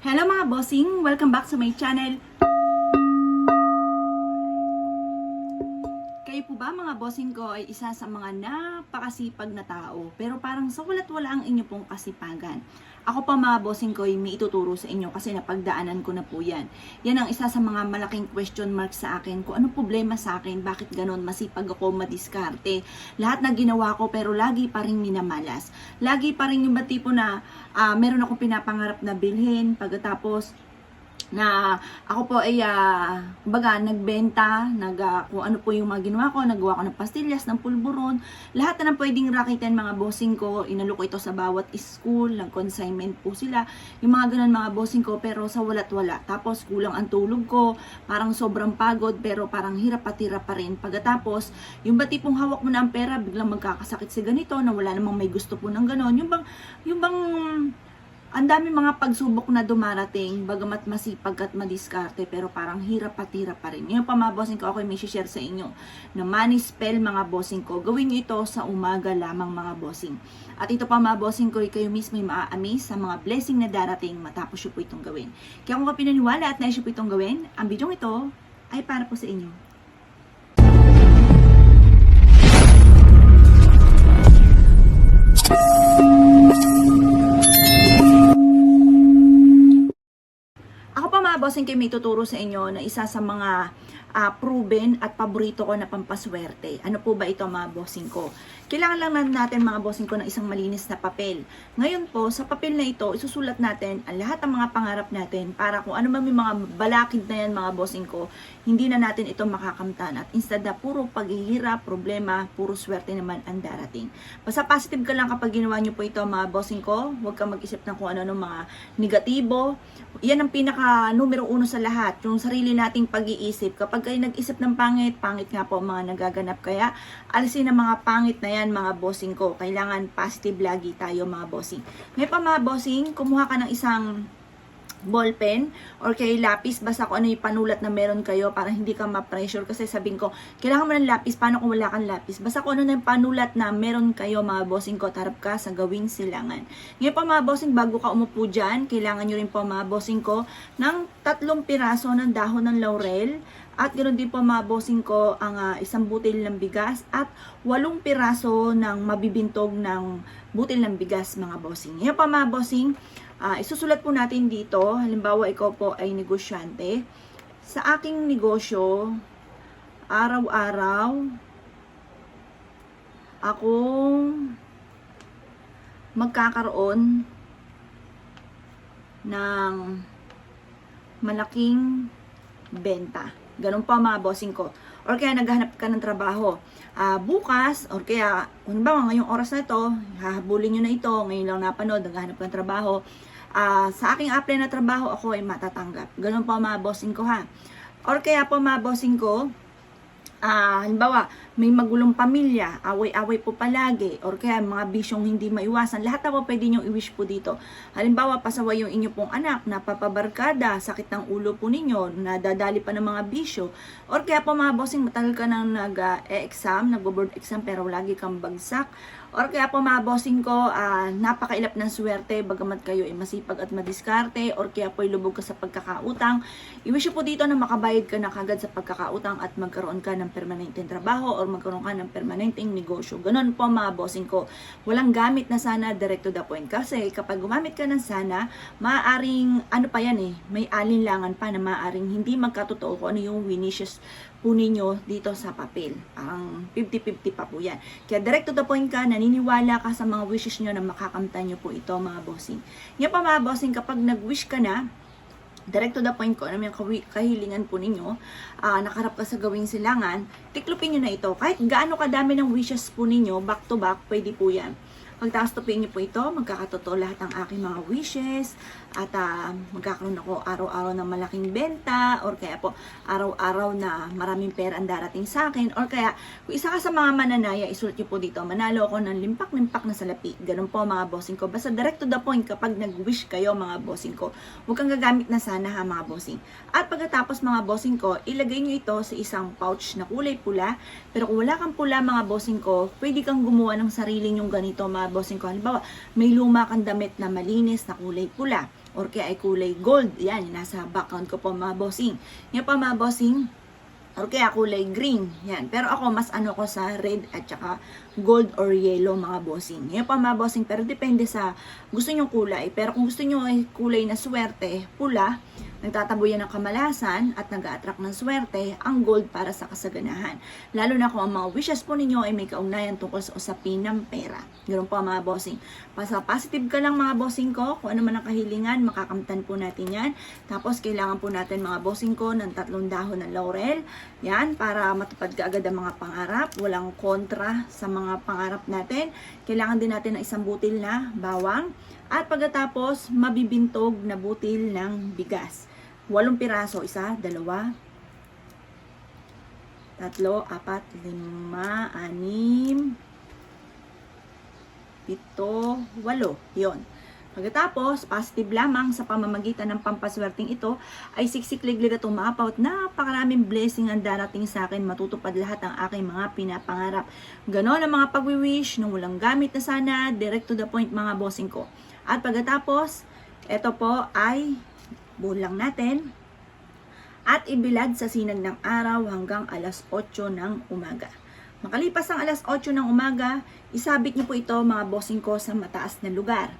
Hello mga bossing! Welcome back sa my channel. Mga bossing ko ay isa sa mga napakasipag na tao pero parang sa walat wala ang inyo pong kasipagan. Ako pa mga bossing ko ay may ituturo sa inyo kasi napagdaanan ko na po yan. Yan ang isa sa mga malaking question mark sa akin kung ano problema sa akin, bakit ganon masipag ako madiskarte. Lahat na ginawa ko pero lagi pa rin minamalas. Lagi pa rin yung ba na ah, meron akong pinapangarap na bilhin pagkatapos na ako po ay uh, kumbaga nagbenta, nag ah, kung ano po yung mga ginawa ko, nagawa ko ng pastillas, ng pulburon, lahat na ng pwedeng rakitan mga bossing ko, inalo ko ito sa bawat school, ng consignment po sila, yung mga ganun mga bossing ko, pero sa walat wala. Tapos kulang ang tulog ko, parang sobrang pagod, pero parang hirap at hirap pa rin. Pagkatapos, yung ba tipong hawak mo na ang pera, biglang magkakasakit sa ganito, na wala namang may gusto po ng ganon, yung bang, yung bang ang dami mga pagsubok na dumarating, bagamat masipag at madiskarte, pero parang hirap at hirap pa rin. Ngayon pa mga bossing ko, ako may share sa inyo na money spell mga bossing ko. Gawin nyo ito sa umaga lamang mga bossing. At ito pa mga bossing ko, kayo mismo ay maa-amaze sa mga blessing na darating matapos nyo po itong gawin. Kaya kung ka pinaniwala at nais nyo po itong gawin, ang video ito ay para po sa inyo. Bossing kayo may tuturo sa inyo na isa sa mga ah, proven at paborito ko na pampaswerte. Ano po ba ito mga bossing ko? Kailangan lang na- natin mga bossing ko ng isang malinis na papel. Ngayon po, sa papel na ito, isusulat natin ang lahat ng mga pangarap natin para kung ano man may mga balakid na yan mga bossing ko, hindi na natin ito makakamtan. At instead na puro paghihirap, problema, puro swerte naman ang darating. Basta positive ka lang kapag ginawa nyo po ito mga bossing ko. Huwag kang mag-isip ng kung ano ng mga negatibo. Yan ang pinaka numero uno sa lahat, yung sarili nating pag-iisip. Kapag kayo nag-isip ng pangit, pangit nga po mga nagaganap. Kaya alisin ang mga pangit na yan mga bossing ko. Kailangan positive lagi tayo mga bossing. Ngayon pa mga bossing, kumuha ka ng isang ballpen or kay lapis basta kung ano yung panulat na meron kayo para hindi ka ma-pressure kasi sabihin ko kailangan mo ng lapis paano kung wala kang lapis basta kung ano na yung panulat na meron kayo mga bossing ko tarap ka sa gawing silangan ngayon pa mga bossing bago ka umupo dyan kailangan nyo rin po mga bossing ko ng tatlong piraso ng dahon ng laurel at ganoon din po mga bossing ko ang ah, isang butil ng bigas at walong piraso ng mabibintog ng butil ng bigas mga bossing. Ngayon pa mga bossing, ah, isusulat po natin dito, halimbawa ikaw po ay negosyante, sa aking negosyo, araw-araw, akong magkakaroon ng malaking benta. Ganun pa mga bossing ko. Or kaya naghahanap ka ng trabaho. Ah, bukas, or kaya, ba ngayong oras na ito, hahabulin nyo na ito, ngayon lang napanood, naghahanap ka ng trabaho. Ah, sa aking apply na trabaho, ako ay matatanggap. Ganun pa mga bossing ko ha. Or kaya po mga bossing ko, ah, halimbawa, may magulong pamilya, away-away po palagi, or kaya mga bisyong hindi maiwasan, lahat na po pwede nyo i-wish po dito. Halimbawa, pasaway yung inyo pong anak, napapabarkada, sakit ng ulo po ninyo, nadadali pa ng mga bisyo, or kaya po mga bossing, matagal ka nang nag-exam, nag-board exam, pero lagi kang bagsak, or kaya po mga bossing ko, ah, napakailap ng swerte, bagamat kayo ay masipag at madiskarte, or kaya po lubog ka sa pagkakautang, i-wish po dito na makabayad ka na kagad sa pagkakautang at magkaroon ka ng permanenteng trabaho or magkaroon ka ng permanenteng negosyo. Ganon po mga bossing ko. Walang gamit na sana direct to the point. Kasi kapag gumamit ka ng sana, maaaring, ano pa yan eh, may alinlangan pa na maaaring hindi magkatotoo kung ano yung winishes po ninyo dito sa papel. Ang 50-50 pa po yan. Kaya direct to the point ka, naniniwala ka sa mga wishes nyo na makakamtan nyo po ito mga bossing. Yan pa mga bossing, kapag nag-wish ka na, direct to the point ko, ano yung kahilingan po ninyo, ah, nakarap ka sa gawing silangan, tiklopin nyo na ito. Kahit gaano kadami ng wishes po ninyo, back to back, pwede po yan. Pagtaas tupin nyo po ito, magkakatotoo lahat ng aking mga wishes, at ah, magkakaroon ako araw-araw ng malaking benta, or kaya po araw-araw na maraming pera ang darating sa akin, or kaya kung isa ka sa mga mananaya, isulat nyo po dito, manalo ako ng limpak-limpak na salapi. Ganun po mga bossing ko. Basta direct to the point kapag nag-wish kayo mga bossing ko. Huwag kang gagamit na sana ha mga bossing. At pagkatapos mga bossing ko, ilagay nyo ito sa isang pouch na kulay pula. Pero kung wala kang pula mga bossing ko, pwede kang gumawa ng sarili nyong ganito mga bossing ko. Halimbawa, may luma kang damit na malinis na kulay pula. or kaya ay kulay gold. Yan, nasa background ko po mga bossing. Yan po mga bossing, or kaya kulay green. Yan. Pero ako, mas ano ko sa red at saka gold or yellow mga bossing. Yan pa mga bossing, pero depende sa gusto nyong kulay. Pero kung gusto nyo ay kulay na swerte, pula, nagtataboy yan ng kamalasan at nag attract ng swerte, ang gold para sa kasaganahan. Lalo na kung ang mga wishes po ninyo ay may kaugnayan tungkol sa usapin ng pera. Ganoon po mga bossing. Pasa positive ka lang mga bossing ko, kung ano man ang kahilingan, makakamtan po natin yan. Tapos kailangan po natin mga bossing ko ng tatlong dahon ng laurel. Yan, para matupad ka agad ang mga pangarap. Walang kontra sa mga pangarap natin. Kailangan din natin ng isang butil na bawang. At pagkatapos, mabibintog na butil ng bigas. Walong piraso, isa, dalawa, tatlo, apat, lima, anim, pito, walo. Yon. Pagkatapos, positive lamang sa pamamagitan ng pampaswerteng ito ay siksikliglig at umapaw at napakaraming blessing ang darating sa akin. Matutupad lahat ang aking mga pinapangarap. Ganon ang mga pagwi-wish na walang gamit na sana, direct to the point mga bossing ko. At pagkatapos, ito po ay bulang natin at ibilad sa sinag ng araw hanggang alas 8 ng umaga. Makalipas ang alas 8 ng umaga, isabit niyo po ito mga bossing ko sa mataas na lugar.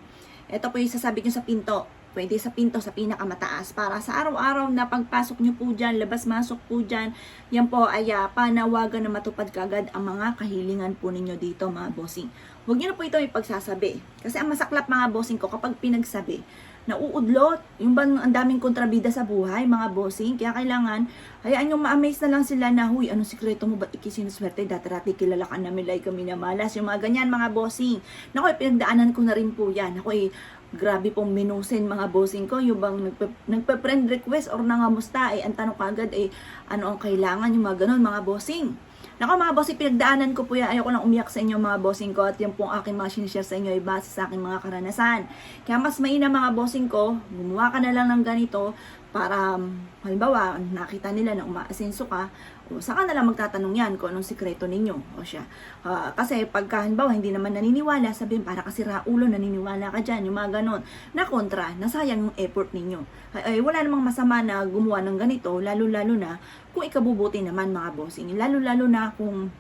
Ito po yung sasabit niyo sa pinto. Pwede sa pinto sa pinakamataas para sa araw-araw na pagpasok niyo po dyan, labas-masok po dyan, yan po ay ah, panawagan na matupad kagad ang mga kahilingan po ninyo dito mga bossing. Huwag niyo na po ito ipagsasabi. Kasi ang masaklap mga bossing ko kapag pinagsabi, nauudlot. Yung bang ang daming kontrabida sa buhay, mga bossing. Kaya kailangan, hayaan yung ma-amaze na lang sila na, huy, anong sikreto mo ba ikisinuswerte? Dati-dati kilala ka namin, like kami na malas. Yung mga ganyan, mga bossing. Naku, pinagdaanan ko na rin po yan. Naku, eh, grabe pong minusin mga bossing ko. Yung bang nagpe, nagpe-friend request or nangamusta, eh, ang tanong kagad, eh, ano ang kailangan, yung mga ganon, mga bossing. Nako mga bossing, pinagdaanan ko po yan. Ayoko lang umiyak sa inyo mga bossing ko at yung pong aking mga sinishare sa inyo ay base sa aking mga karanasan. Kaya mas maina mga bossing ko, gumawa ka na lang ng ganito para um, halimbawa nakita nila na umaasenso ka o saka na lang magtatanong yan kung anong sikreto ninyo o siya. Ah, kasi pagka halimbawa hindi naman naniniwala, sabihin para kasi raulo naniniwala ka dyan, yung mga ganon. Na kontra, nasayang yung effort ninyo. Ay, wala namang masama na gumawa ng ganito, lalo-lalo na kung ikabubuti naman mga bossing. Lalo-lalo na kung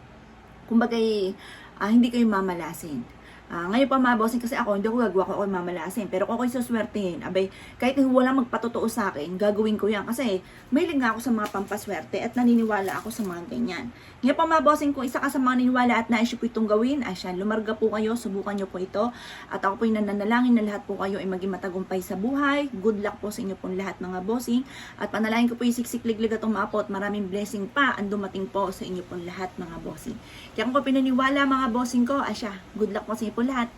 kumbagay ah, hindi kayo mamalasin. Ah, ngayon pa mga bossing kasi ako, hindi ako gagawa ko ako mamalasin. Pero kung ako'y suswertehin, abay, kahit wala magpatotoo sa akin, gagawin ko yan. Kasi mahilig nga ako sa mga pampaswerte at naniniwala ako sa mga ganyan. Ngayon pa mga bossing, kung isa ka sa mga naniniwala at naisip po itong gawin, ay siya, lumarga po kayo, subukan nyo po ito. At ako po yung nananalangin na lahat po kayo ay maging matagumpay sa buhay. Good luck po sa inyo pong lahat mga bossing. At panalangin ko po yung siksikliglig at umapot. Maraming blessing pa ang dumating po sa inyo pong lahat mga bossing. Kaya kung po pinaniwala mga bossing ko, ay siya, good luck po sa inyo po lahat.